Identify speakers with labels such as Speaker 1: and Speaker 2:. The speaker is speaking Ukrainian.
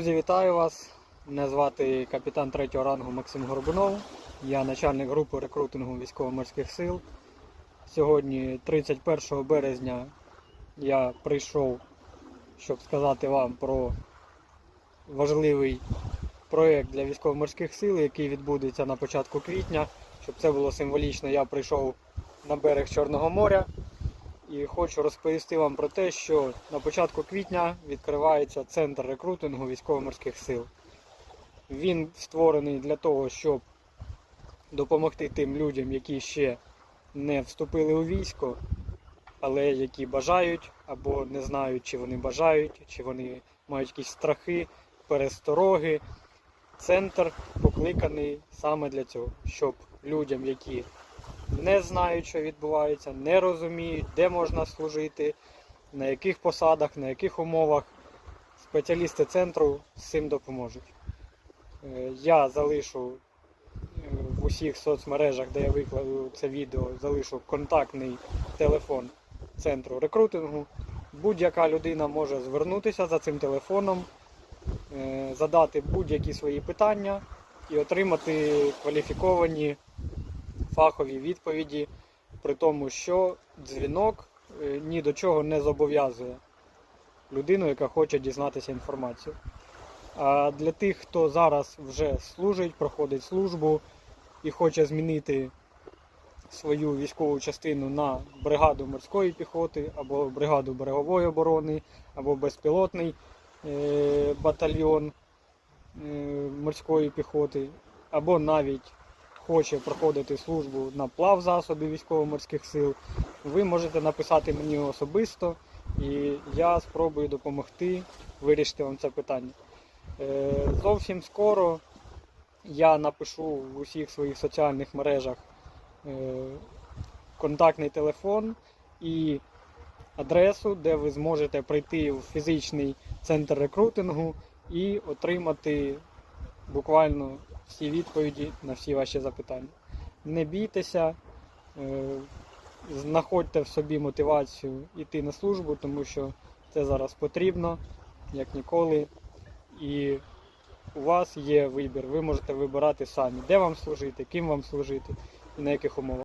Speaker 1: Друзі, вітаю вас. Мене звати капітан 3 рангу Максим Горбунов. Я начальник групи рекрутингу військово-морських сил. Сьогодні, 31 березня, я прийшов, щоб сказати вам про важливий проєкт для військово-морських сил, який відбудеться на початку квітня. Щоб це було символічно, я прийшов на берег Чорного моря. І хочу розповісти вам про те, що на початку квітня відкривається центр рекрутингу військово-морських сил. Він створений для того, щоб допомогти тим людям, які ще не вступили у військо, але які бажають або не знають, чи вони бажають, чи вони мають якісь страхи, перестороги. Центр покликаний саме для цього, щоб людям, які не знають, що відбувається, не розуміють, де можна служити, на яких посадах, на яких умовах. Спеціалісти центру з цим допоможуть. Е, Я залишу е, в усіх соцмережах, де я викладу це відео, залишу контактний телефон центру рекрутингу. Будь-яка людина може звернутися за цим телефоном, е, задати будь-які свої питання і отримати кваліфіковані фахові відповіді, при тому, що дзвінок е, ні до чого не зобов'язує людину, яка хоче дізнатися інформацію. А для тих, хто зараз вже служить, проходить службу і хоче змінити свою військову частину на бригаду морської піхоти, або бригаду берегової оборони, або безпілотний е, батальйон е, морської піхоти, або навіть хоче проходити службу на плав засобі військово-морських сил, ви можете написати мені особисто, і я спробую допомогти вирішити вам це питання. Е, Зовсім скоро я напишу в усіх своїх соціальних мережах е, контактний телефон і адресу, де ви зможете прийти в фізичний центр рекрутингу і отримати буквально всі відповіді на всі ваші запитання. Не бійтеся, е, знаходьте в собі мотивацію йти на службу, тому що це зараз потрібно, як ніколи. І у вас є вибір. Ви можете вибирати самі, де вам служити, ким вам служити і на яких умовах.